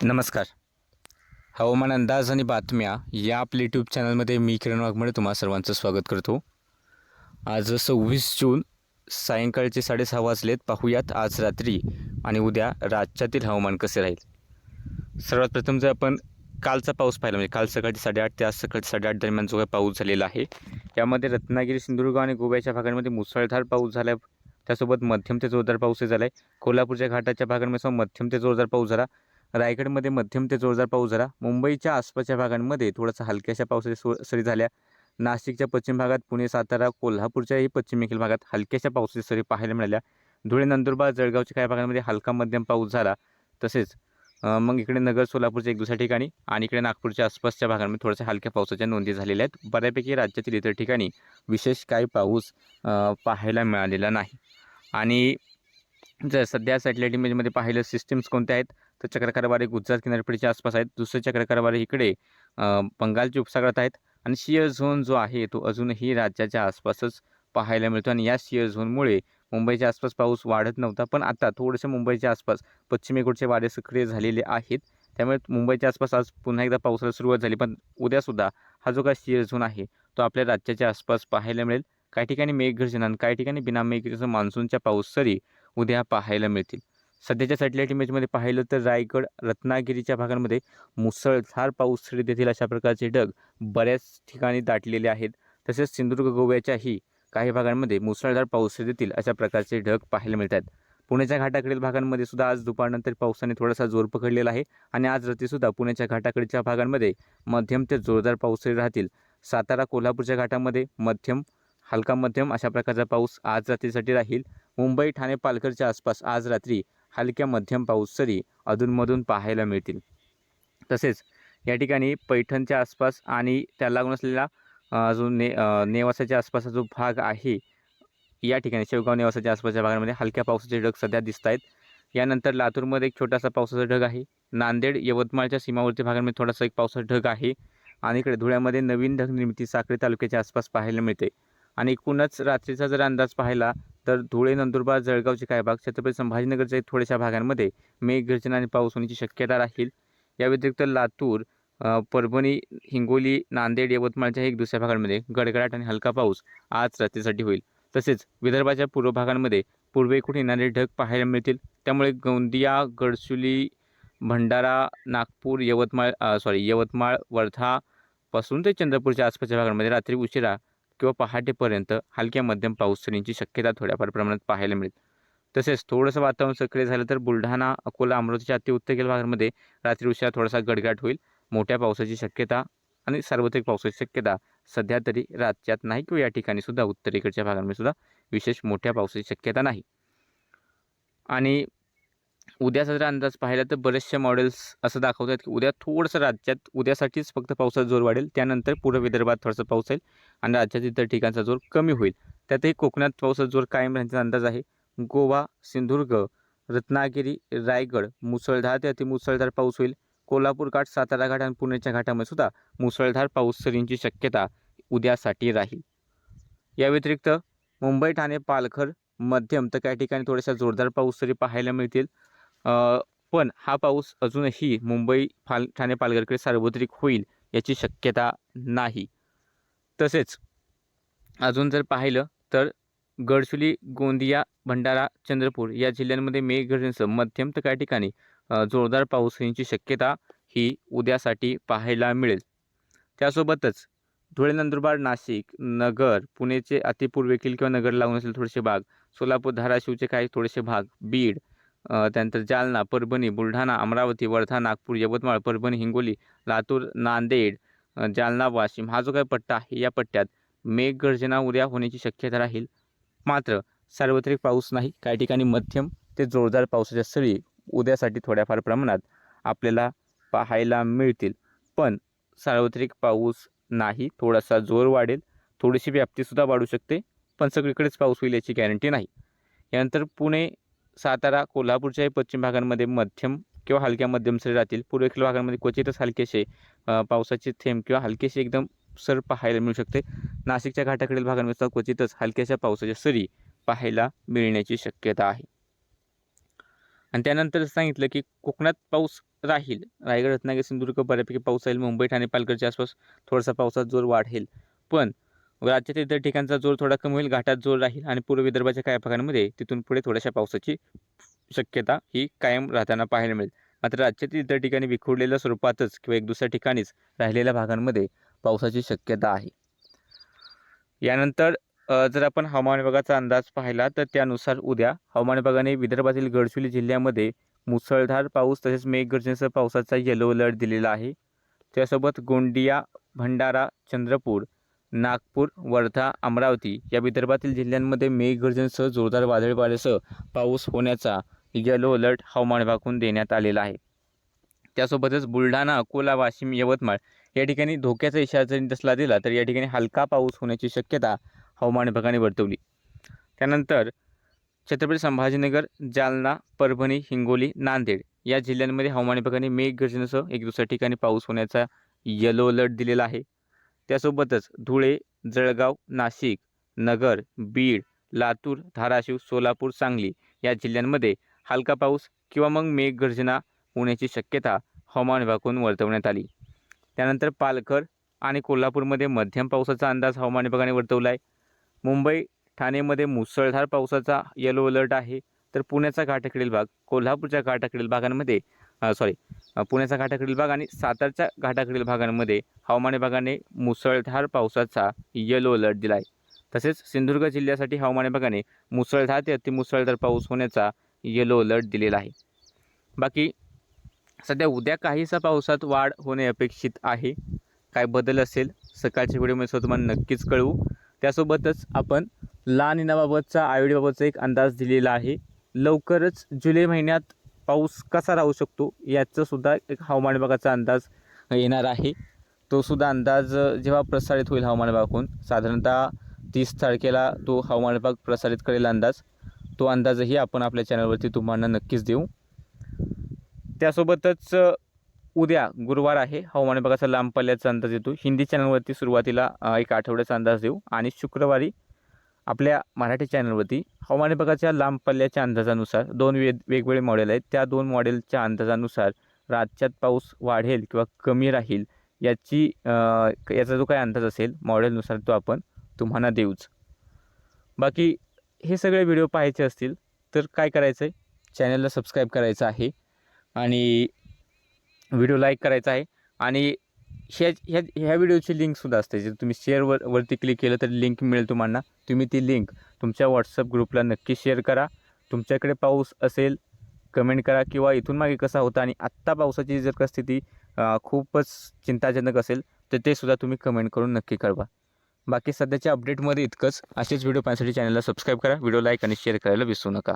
नमस्कार. हवामान अंदाज आणि बातम्या या आपल्या यूट्यूब चॅनलमध्ये मी किरण वाघमळे तुम्हा सर्वांचं स्वागत करतो. आज सव्वीस जून सायंकाळचे साडेसहा वाजलेत. पाहूयात आज रात्री आणि उद्या राज्यातील हवामान कसे राहील. सर्वात प्रथम जर आपण कालचा पाऊस पाहिला म्हणजे काल सकाळी साडेआठ ते आज सकाळी साडेआठ दरम्यान जो काही पाऊस झालेला आहे यामध्ये रत्नागिरी सिंधुदुर्ग आणि गोव्याच्या भागांमध्ये मुसळधार पाऊस झाला. त्यासोबत मध्यम ते जोरदार पाऊसही झाला आहे कोल्हापूरच्या घाटाच्या भागांमध्ये सुद्धा मध्यम ते जोरदार पाऊस झाला. रायगडमध्ये मध्यम ते जोरदार पाऊस झाला. मुंबईच्या आसपासच्या भागांमध्ये थोडासा हलक्याशा पावसाच्या सो सरी झाल्या. नाशिकच्या पश्चिम भागात पुणे सातारा कोल्हापूरच्याही पश्चिमेखील भागात हलक्याशा पावसाच्या सरी पाहायला मिळाल्या. धुळे नंदुरबार जळगावच्या काही भागांमध्ये हलका मध्यम पाऊस झाला. तसेच मग इकडे नगर सोलापूरच्या एक दुसऱ्या ठिकाणी आणि इकडे नागपूरच्या आसपासच्या भागांमध्ये थोड्याशा हलक्या पावसाच्या नोंदी झालेल्या आहेत. बऱ्यापैकी राज्यातील इतर ठिकाणी विशेष काही पाऊस पाहायला मिळालेला नाही. आणि जर सध्या सॅटेलाईट इमेजमध्ये पाहिलं सिस्टीम्स कोणत्या आहेत? तर चक्रकारवारे गुजरात किनारपट्टीच्या आसपास आहेत. दुसरे चक्रकारवारे इकडे बंगालच्या उपसागरात आहेत. आणि शिअर झोन जो आहे तो अजूनही राज्याच्या आसपासच पाहायला मिळतो. आणि या शिअर झोनमुळे मुंबईच्या आसपास पाऊस वाढत नव्हता पण आता थोडंसं मुंबईच्या आसपास पश्चिमेकडचे वारे सक्रिय झालेले आहेत. त्यामुळे मुंबईच्या आसपास आज पुन्हा एकदा पावसाला सुरुवात झाली. पण उद्यासुद्धा हा जो काय शिअर झोन आहे तो आपल्या राज्याच्या आसपास पाहायला मिळेल. काही ठिकाणी मेघगर्जना आणि काही ठिकाणी बिना मेघगर्जन मान्सूनच्या पाऊस सरी उद्या पाहायला मिळतील. सध्याच्या सॅटेलाईट इमेजमध्ये पाहिलं तर रायगड रत्नागिरीच्या भागांमध्ये मुसळधार पाऊस सरी देतील अशा प्रकारचे ढग बऱ्याच ठिकाणी दाटलेले आहेत. तसेच सिंधुदुर्ग गोव्याच्याही काही भागांमध्ये मुसळधार पाऊस देतील अशा प्रकारचे ढग पाहायला मिळतात. पुण्याच्या घाटाकडील भागांमध्ये सुद्धा आज दुपारनंतर पावसाने थोडासा जोर पकडलेला आहे आणि आज रात्रीसुद्धा पुण्याच्या घाटाकडच्या भागांमध्ये मध्यम ते जोरदार पाऊस राहतील. सातारा कोल्हापूरच्या घाटामध्ये मध्यम हलका मध्यम अशा प्रकारचा पाऊस आज रात्रीसाठी राहील. मुंबई ठाणे पालघरच्या आसपास आज रात्री हलक्या मध्यम पाऊस सरी अधूनमधून पाहायला मिळतील. तसेच या ठिकाणी पैठणच्या आसपास आणि त्याला लागून असलेला जो ने नेवासाच्या आसपासचा जो भाग आहे या ठिकाणी शेवगाव नेवासाच्या आसपासच्या भागामध्ये हलक्या पावसाचे ढग सध्या दिसत आहेत यानंतर लातूरमध्ये एक छोटासा पावसाचा ढग आहे. नांदेड यवतमाळच्या सीमावर्ती भागांमध्ये थोडासा एक पावसाचा ढग आहे आणि इकडे धुळ्यामध्ये नवीन ढग निर्मिती साक्री तालुक्याच्या आसपास पाहायला मिळते. आणि एकूणच रात्रीचा जर अंदाज पाहिला तर धुळे नंदुरबार जळगावचे काही भाग छत्रपती संभाजीनगरच्या थोड्याशा भागांमध्ये मेघगर्जना आणि पाऊस होण्याची शक्यता राहील. या व्यतिरिक्त लातूर परभणी हिंगोली नांदेड यवतमाळच्या एक दुसऱ्या भागांमध्ये गडगडाट आणि हलका पाऊस आज रात्रीसाठी होईल. तसेच विदर्भाच्या पूर्व भागांमध्ये पूर्वेकडून येणारे ढग पाहायला मिळतील. त्यामुळे गोंदिया गडचुली भंडारा नागपूर यवतमाळ सॉरी यवतमाळ वर्धापासून ते चंद्रपूरच्या आसपासच्या भागांमध्ये रात्री उशिरा किंवा पहाटेपर्यंत हलक्या मध्यम पाऊस सरींची शक्यता थोड्याफार प्रमाणात पाहायला मिळेल. तसेच थोडंसं वातावरण सक्रिय झालं तर बुलढाणा अकोला अमरावतीच्या अति उत्तरेकडील भागांमध्ये रात्री उशिरा थोडासा गडगाट होईल. मोठ्या पावसाची शक्यता आणि सार्वत्रिक पावसाची शक्यता सध्या तरी राज्यात नाही किंवा या ठिकाणी सुद्धा उत्तरेकडच्या भागांमध्ये सुद्धा विशेष मोठ्या पावसाची शक्यता नाही. आणि उद्याचा जर अंदाज पाहिला तर बरेचसे मॉडेल्स असं दाखवतात की उद्या थोडंसं राज्यात उद्यासाठीच फक्त पावसाचा जोर वाढेल त्यानंतर पूर्व विदर्भात थोडासा पाऊस येईल आणि राज्यात इतर ठिकाणचा जोर कमी होईल. त्यातही कोकणात पावसाचा जोर कायम राहण्याचा अंदाज आहे. गोवा सिंधुदुर्ग रत्नागिरी रायगड मुसळधार ते अतिमुसळधार पाऊस होईल. कोल्हापूर घाट सातारा घाट आणि पुण्याच्या घाटामध्ये सुद्धा मुसळधार पाऊस सरींची शक्यता उद्यासाठी राहील. या व्यतिरिक्त मुंबई ठाणे पालघर मध्यम तर काही ठिकाणी थोड्याशा जोरदार पाऊस सरी पाहायला मिळतील. पण हा पाऊस अजूनही मुंबई फाल ठाणे पालघरकडे सार्वत्रिक होईल याची शक्यता नाही. तसेच अजून जर पाहिलं तर गडचुली गोंदिया भंडारा चंद्रपूर या जिल्ह्यांमध्ये मेघगर्जनेसह मध्यम तर काही ठिकाणी जोरदार पाऊस होण्याची शक्यता ही उद्यासाठी पाहायला मिळेल. त्यासोबतच धुळे नंदुरबार नाशिक नगर पुणेचे अतिपूर्वेकील किंवा नगर लागून असेल थोडेसे भाग सोलापूर धाराशिवचे काही थोडेसे भाग बीड त्यानंतर जालना परभणी बुलढाणा अमरावती वर्धा नागपूर यवतमाळ परभणी हिंगोली लातूर नांदेड जालना वाशिम. हा जो काही पट्टा आहे या पट्ट्यात मेघगर्जना उद्या होण्याची शक्यता राहील. मात्र सार्वत्रिक पाऊस नाही. काही ठिकाणी मध्यम ते जोरदार पावसाच्या सरी उद्यासाठी थोड्याफार प्रमाणात आपल्याला पाहायला मिळतील. पण सार्वत्रिक पाऊस नाही. थोडासा जोर वाढेल. थोडीशी व्याप्तीसुद्धा वाढू शकते. पण सगळीकडेच पाऊस होईल याची गॅरंटी नाही. यानंतर पुणे सातारा कोल्हापूरच्याही पश्चिम भागांमध्ये मध्यम किंवा हलक्या मध्यम सरी राहतील पूर्वेकडील भागांमध्ये क्वचितच हलकेसे पावसाचे थेंब किंवा हलकेसे एकदम सर पाहायला मिळू शकते. नाशिकच्या घाटाकडील भागांमध्ये क्वचितच हलक्याशा पावसाच्या सरी पाहायला मिळण्याची शक्यता आहे. आणि त्यानंतर सांगितलं की कोकणात पाऊस राहील. रायगड रत्नागिरी सिंधुदुर्ग बऱ्यापैकी पाऊस राहील. मुंबई ठाणे पालघरच्या आसपास थोडासा पावसात जोर वाढेल. पण राज्यातील इतर ठिकाणचा जोर थोडा कमी होईल घाटात जोर राहील आणि पूर्व विदर्भाच्या काही भागांमध्ये तिथून पुढे थोड्याशा पावसाची शक्यता ही कायम राहताना पाहायला मिळेल. मात्र राज्यातील इतर ठिकाणी विखुरलेल्या स्वरूपातच किंवा एक दुसऱ्या ठिकाणीच राहिलेल्या भागांमध्ये पावसाची शक्यता आहे. यानंतर जर आपण हवामान विभागाचा अंदाज पाहिला तर त्यानुसार उद्या हवामान विभागाने विदर्भातील गडचिरोली जिल्ह्यामध्ये मुसळधार पाऊस तसेच मेघगर्जनेसह पावसाचा येलो अलर्ट दिलेला आहे. त्यासोबत गोंदिया भंडारा चंद्रपूर नागपूर वर्धा अमरावती या विदर्भातील जिल्ह्यांमध्ये मेघगर्जनसह जोरदार वादळी वाऱ्यासह पाऊस होण्याचा येलो अलर्ट हवामान विभागून देण्यात आलेला आहे. त्यासोबतच बुलढाणा अकोला वाशिम यवतमाळ या ठिकाणी धोक्याचा इशारा जरी दसला दिला तर या ठिकाणी हलका पाऊस होण्याची शक्यता हवामान विभागाने वर्तवली. त्यानंतर छत्रपती संभाजीनगर जालना परभणी हिंगोली नांदेड या जिल्ह्यांमध्ये हवामान विभागाने मेघगर्जनेसह एक दुसऱ्या ठिकाणी पाऊस होण्याचा येलो अलर्ट दिलेला आहे. त्यासोबतच धुळे जळगाव नाशिक नगर बीड लातूर धाराशिव सोलापूर सांगली या जिल्ह्यांमध्ये हलका पाऊस किंवा मग मेघगर्जना होण्याची शक्यता हवामान विभागाकडून वर्तवण्यात आली. त्यानंतर पालघर आणि कोल्हापूरमध्ये मध्यम पावसाचा अंदाज हवामान विभागाने वर्तवला आहे मुंबई ठाणेमध्ये मुसळधार पावसाचा येलो अलर्ट आहे. तर पुण्याचा घाटाकडील भाग कोल्हापूरच्या घाटाकडील भागांमध्ये सॉरी पुण्याचा घाटाकडील भाग आणि सातारच्या घाटाकडील भागांमध्ये हवामान विभागाने मुसळधार पावसाचा येलो अलर्ट दिला आहे तसेच सिंधुदुर्ग जिल्ह्यासाठी हवामान विभागाने मुसळधार ते अतिमुसळधार पाऊस होण्याचा येलो अलर्ट दिलेला आहे. बाकी सध्या उद्या काहीसा पावसात वाढ होणे अपेक्षित आहे. काय बदल असेल सकाळच्या व्हिडिओमध्ये सुद्धा तुम्हाला नक्कीच कळवू. त्यासोबतच आपण लहान इनाबाबतचा आयोडीबाबतचा एक अंदाज दिलेला आहे. लवकरच जुलै महिन्यात पाऊस कसा राहू शकतो याचंसुद्धा एक हवामान विभागाचा अंदाज येणार आहे. तोसुद्धा अंदाज जेव्हा प्रसारित होईल हवामान विभागाकडून साधारणतः तीस तारखेला तो हवामान विभाग प्रसारित करेल अंदाज. तो अंदाजही आपण आपल्या चॅनलवरती तुम्हाला नक्कीच देऊ. त्यासोबतच उद्या गुरुवार आहे हवामान विभागाचा लांब पल्ल्याचा अंदाज येतो. हिंदी चॅनलवरती सुरुवातीला एक आठवड्याचा अंदाज देऊ आणि शुक्रवारी आपल्या मराठी चॅनलवरती हवामान विभागाच्या लांब पल्ल्याच्या अंदाजानुसार दोन वेग वेगवेगळे मॉडेल आहेत. त्या दोन मॉडेलच्या अंदाजानुसार राज्यात पाऊस वाढेल किंवा कमी राहील याची याचा जो काही अंदाज असेल मॉडेलनुसार तो आपण तुम्हाला देऊच. बाकी हे सगळे व्हिडिओ पाहायचे असतील तर काय करायचं आहे चॅनलला सबस्क्राईब करायचं आहे आणि व्हिडिओ लाईक करायचा आहे आणि ह्या ह्या ह्या व्हिडिओची लिंकसुद्धा असते. जर तुम्ही शेअरवर वरती क्लिक केलं तर लिंक मिळेल तुम्हाला. तुम्ही ती लिंक तुमच्या व्हॉट्सअप ग्रुपला नक्की शेअर करा. तुमच्याकडे पाऊस असेल कमेंट करा किंवा इथून मागे कसा होता आणि आत्ता पावसाची जर का स्थिती खूपच चिंताजनक असेल तर ते सुद्धा तुम्ही कमेंट करून नक्की कळवा. बाकी सध्याच्या अपडेटमध्ये इतकंच. असेच व्हिडिओ पाहण्यासाठी चॅनलला सबस्क्राईब करा. व्हिडिओ लाईक आणि शेअर करायला विसरू नका.